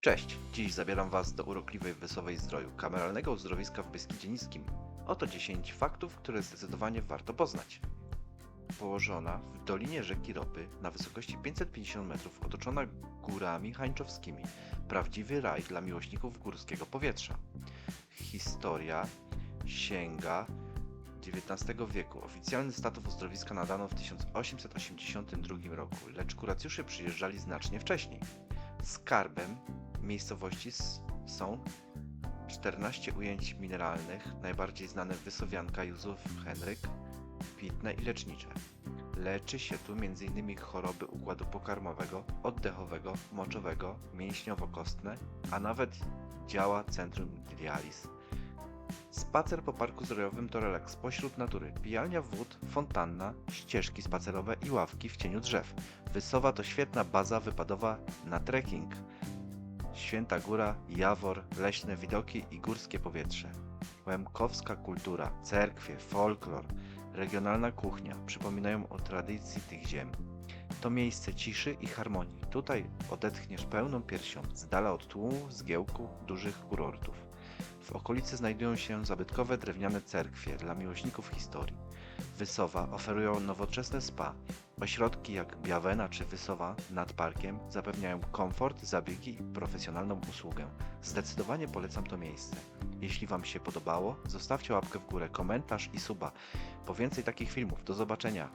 Cześć, dziś zabieram Was do urokliwej Wysowej Zdroju, kameralnego uzdrowiska w Beskidzie Niskim. Oto 10 faktów, które zdecydowanie warto poznać. Położona w dolinie rzeki Ropy na wysokości 550 metrów, otoczona górami hańczowskimi. Prawdziwy raj dla miłośników górskiego powietrza. Historia sięga XIX wieku. Oficjalny status uzdrowiska nadano w 1882 roku, lecz kuracjusze przyjeżdżali znacznie wcześniej. Skarbem miejscowości są 14 ujęć mineralnych, najbardziej znane wysowianka Józef Henryk, pitne i lecznicze. Leczy się tu m.in. choroby układu pokarmowego, oddechowego, moczowego, mięśniowo-kostne, a nawet działa centrum dializ. Spacer po parku zdrojowym to relaks pośród natury. Pijalnia wód, fontanna, ścieżki spacerowe i ławki w cieniu drzew. Wysowa to świetna baza wypadowa na trekking. Święta Góra, Jawor, leśne widoki i górskie powietrze. Łemkowska kultura, cerkwie, folklor, regionalna kuchnia przypominają o tradycji tych ziem. To miejsce ciszy i harmonii. Tutaj odetchniesz pełną piersią, z dala od tłumu, zgiełku dużych kurortów. W okolicy znajdują się zabytkowe drewniane cerkwie dla miłośników historii. Wysowa oferują nowoczesne spa. Ośrodki jak Biawena czy Wysowa nad parkiem zapewniają komfort, zabiegi i profesjonalną usługę. Zdecydowanie polecam to miejsce. Jeśli Wam się podobało, zostawcie łapkę w górę, komentarz i suba. Po więcej takich filmów. Do zobaczenia.